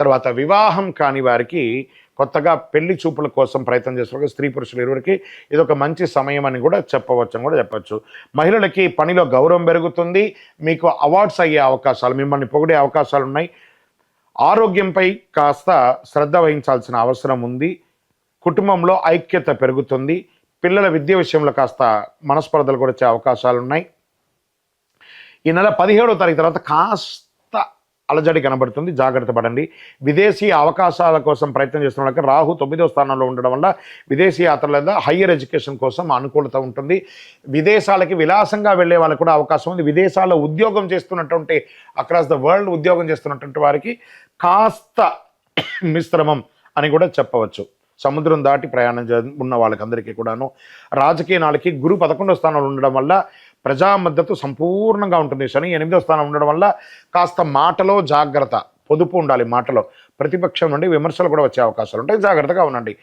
తర్వాత వివాహం కాని వారికి కొత్తగా పెళ్ళి చూపుల కోసం ప్రయత్నం చేస్తున్న స్త్రీ పురుషులు ఇరువురికి ఇది ఒక మంచి సమయం అని కూడా చెప్పవచ్చు అని కూడా చెప్పచ్చు. మహిళలకి పనిలో గౌరవం పెరుగుతుంది. మీకు అవార్డ్స్ అయ్యే అవకాశాలు మిమ్మల్ని పొగిడే అవకాశాలు ఉన్నాయి. ఆరోగ్యంపై కాస్త శ్రద్ధ వహించాల్సిన అవసరం ఉంది. కుటుంబంలో ఐక్యత పెరుగుతుంది. పిల్లల విద్య విషయంలో కాస్త మనస్పర్ధలు కూడా వచ్చే అవకాశాలు ఉన్నాయి. ఈ నెల పదిహేడో తారీఖు తర్వాత కాస్త అలజడి కనబడుతుంది. జాగ్రత్త పడండి. విదేశీ అవకాశాల కోసం ప్రయత్నం చేస్తున్న వాళ్ళకి రాహు తొమ్మిదో స్థానంలో ఉండడం వల్ల విదేశీ యాత్ర లేదా హయ్యర్ ఎడ్యుకేషన్ కోసం అనుకూలత ఉంటుంది. విదేశాలకి విలాసంగా వెళ్ళే వాళ్ళకి కూడా అవకాశం ఉంది. విదేశాల్లో ఉద్యోగం చేస్తున్నటువంటి అక్రాస్ ద వరల్డ్ ఉద్యోగం చేస్తున్నటువంటి వారికి కాస్త మిశ్రమం అని కూడా చెప్పవచ్చు. సముద్రం దాటి ప్రయాణం చే ఉన్న వాళ్ళకందరికీ కూడాను. రాజకీయ నాళ్ళకి గురు పదకొండో స్థానంలో ఉండడం వల్ల ప్రజా మద్దతు సంపూర్ణంగా ఉంటుంది. శని ఎనిమిదో స్థానం ఉండడం వల్ల కాస్త మాటలో జాగ్రత్త పొదుపు ఉండాలి మాటలో. ప్రతిపక్షం నుండి విమర్శలు కూడా వచ్చే అవకాశాలు ఉంటాయి. జాగ్రత్తగా ఉండండి.